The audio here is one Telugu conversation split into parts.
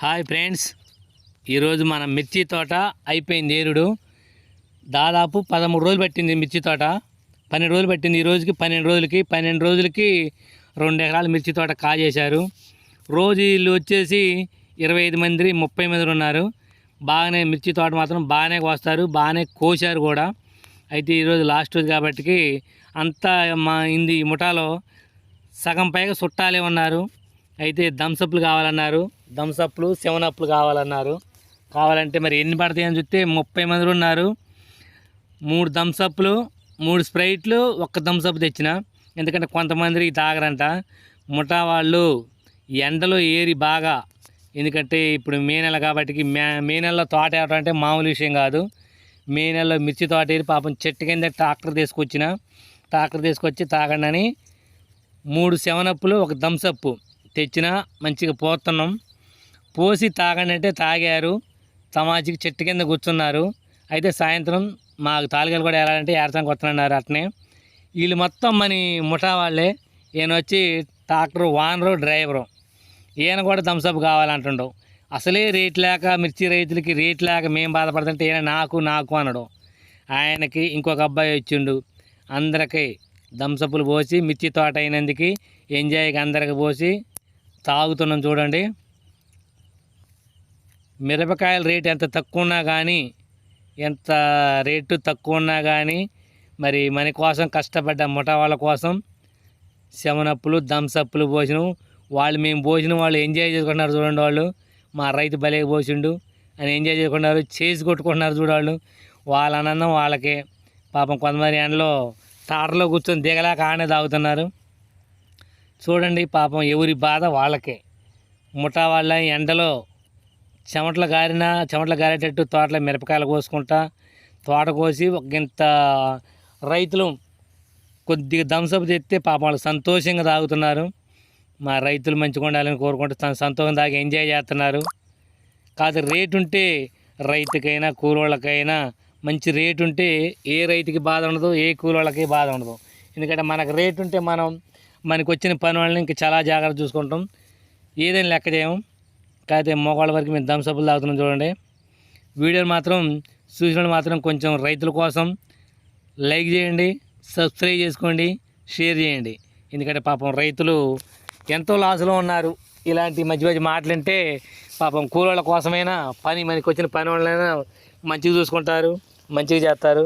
Hi friends. ఈరోజు మన మిర్చి తోట అయిపోయింది ఏరుడు. దాదాపు పదమూడు రోజులు పట్టింది మిర్చి తోట. పన్నెండు రోజులు పట్టింది ఈ రోజుకి పన్నెండు రోజులకి పన్నెండు రోజులకి రెండు ఎకరాల మిర్చి తోట కాజేశారు. రోజు వీళ్ళు వచ్చేసి ఇరవై ఐదు మంది ముప్పై మంది ఉన్నారు. బాగానే మిర్చి తోట మాత్రం బాగానే కోస్తారు బాగానే కోశారు కూడా. అయితే ఈరోజు లాస్ట్ రోజు కాబట్టి అంతా మా ఇంది ముఠాలో సగం పైగా చుట్టాలే ఉన్నారు. అయితే థమ్సప్లు కావాలన్నారు. థమ్సప్లు సెవెన్ అప్లు కావాలన్నారు. కావాలంటే మరి ఎన్ని పడతాయి అని చూస్తే ముప్పై మంది ఉన్నారు. మూడు థమ్సప్లు మూడు స్ప్రైట్లు ఒక్క థమ్సప్ తెచ్చిన. ఎందుకంటే కొంతమంది తాగరంట. ముఠా వాళ్ళు ఎండలో ఏరి బాగా. ఎందుకంటే ఇప్పుడు మే నెల కాబట్టి మే మే నెలలో తోట వేయటం అంటే మామూలు విషయం కాదు. మే నెలలో మిర్చి తోట ఏరి పాపం చెట్టు కింద ట్రాక్టర్ తీసుకొచ్చిన. ట్రాక్టర్ తీసుకొచ్చి తాగండి అని మూడు సెవెన్ అప్పులు ఒక థమ్సప్ తెచ్చిన. మంచిగా పోతున్నాం. పోసి తాగండి అంటే తాగారు. సమాజికి చెట్టు కింద కూర్చున్నారు. అయితే సాయంత్రం మాకు తాలికలు కూడా వెళ్ళాలంటే ఏరసానికి వస్తున్నారు అట్నే వీళ్ళు మొత్తం మని ముఠా వాళ్ళే. ఈయన వచ్చి ట్రాక్టర్ వానరు డ్రైవరు. ఈయన కూడా థమ్సప్ కావాలంటుండవు అసలే రేట్ లేక మిర్చి రైతులకి రేట్ లేక మేము బాధపడుతుంటే ఈయన నాకు నాకు అనడు. ఆయనకి ఇంకొక అబ్బాయి వచ్చిండు. అందరికీ థమ్సప్లు పోసి మిర్చి తోట అయినందుకు ఎంజాయ్కి అందరికి పోసి తాగుతున్నాం చూడండి. మిరపకాయల రేట్ ఎంత తక్కువ ఉన్నా కానీ ఎంత రేటు తక్కువ ఉన్నా కానీ మరి మన కోసం కష్టపడ్డ ముఠా వాళ్ళ కోసం శమనప్పులు థమ్సప్లు భోజనం వాళ్ళు మేము భోజనం వాళ్ళు ఎంజాయ్ చేసుకుంటున్నారు చూడండి వాళ్ళు. మా రైతు భలే పోసిండు. అని ఎంజాయ్ చేసుకుంటున్నారు చేసి కొట్టుకుంటున్నారు చూడాళ్ళు. వాళ్ళ ఆనందం వాళ్ళకే. పాపం కొంతమంది ఎండలో తాటలో కూర్చొని దిగలేక ఆనే తాగుతున్నారు. చూడండి పాపం ఎవరి బాధ వాళ్ళకే. ముఠా వాళ్ళ ఎండలో చెమటలు గారిన చెమటలు గారేటట్టు తోటలో మిరపకాయలు కోసుకుంటా తోట కోసి ఒక ఇంత రైతులు కొద్దిగా థమ్సప్ తెస్తే పాపం వాళ్ళు సంతోషంగా తాగుతున్నారు. మా రైతులు మంచిగా ఉండాలని కోరుకుంటూ సంతోషం తాగి ఎంజాయ్ చేస్తున్నారు. కాదు రేటు ఉంటే రైతుకైనా కూలోళ్ళకైనా మంచి రేటు ఉంటే ఏ రైతుకి బాధ ఉండదు ఏ కూలోళ్ళకి బాధ ఉండదు. ఎందుకంటే మనకు రేటు ఉంటే మనం మనకు వచ్చిన పని వాళ్ళని ఇంకా చాలా జాగ్రత్త చూసుకుంటాం. ఏదైనా లెక్క చేయము. కాకపోతే మోకాళ్ళ వరకు మేము దంసపులు తాగుతున్నాం చూడండి. వీడియోలు మాత్రం చూసిన మాత్రం కొంచెం రైతుల కోసం లైక్ చేయండి సబ్స్క్రైబ్ చేసుకోండి షేర్ చేయండి. ఎందుకంటే పాపం రైతులు ఎంతో లాస్లో ఉన్నారు. ఇలాంటి మధ్య మధ్య మాటలంటే పాపం కూలోళ్ళ కోసమైనా పని మనకి వచ్చిన పని వాళ్ళైనా మంచిగా చూసుకుంటారు మంచిగా చేస్తారు.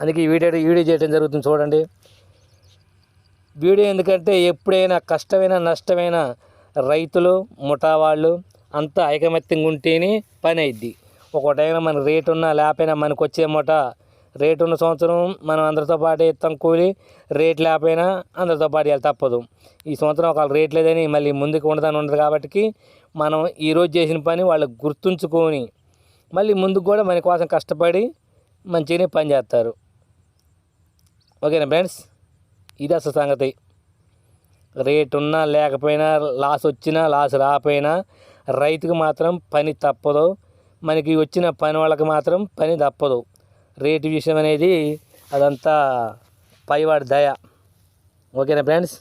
అందుకే ఈ వీడియో వీడియో చేయడం జరుగుతుంది చూడండి. వీడియో ఎందుకంటే ఎప్పుడైనా కష్టమైన నష్టమైన రైతులు ముఠా వాళ్ళు అంతా ఐకమత్యంగా ఉంటేనే పని అయింది ఒకటైనా మన రేటు ఉన్నా లేకపోయినా మనకు వచ్చే మూట రేటు ఉన్న సంవత్సరం మనం అందరితో పాటు ఇస్తాం కూలి రేట్ లేకపోయినా అందరితో పాటు వెళ్ళి తప్పదు. ఈ సంవత్సరం ఒకవేళ రేట్ లేదని మళ్ళీ ముందుకు ఉండదని ఉండదు కాబట్టి మనం ఈరోజు చేసిన పని వాళ్ళకి గుర్తుంచుకొని మళ్ళీ ముందుకు కూడా మన కోసం కష్టపడి మంచిగానే పని చేస్తారు. ఓకేనా ఫ్రెండ్స్? ఇది అసలు సంగతి. రేటు ఉన్నా లేకపోయినా లాస్ వచ్చినా లాస్ రాకపోయినా రైతుకు మాత్రం పని తప్పదు. మనకి వచ్చిన పని వాళ్ళకి మాత్రం పని తప్పదు. రేటు విషయం అనేది అదంతా పైవాడి దయ. ఓకేనా ఫ్రెండ్స్?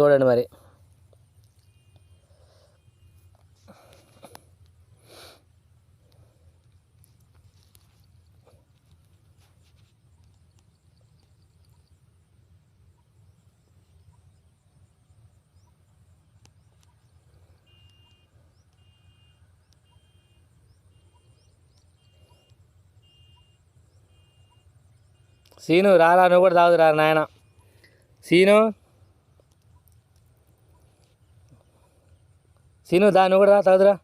చూడండి మరి. సీను రారా నువ్వు కూడా తాగుదురా నాయన. సీను. సీను దా నువ్వు కూడా రా తాగుదురా.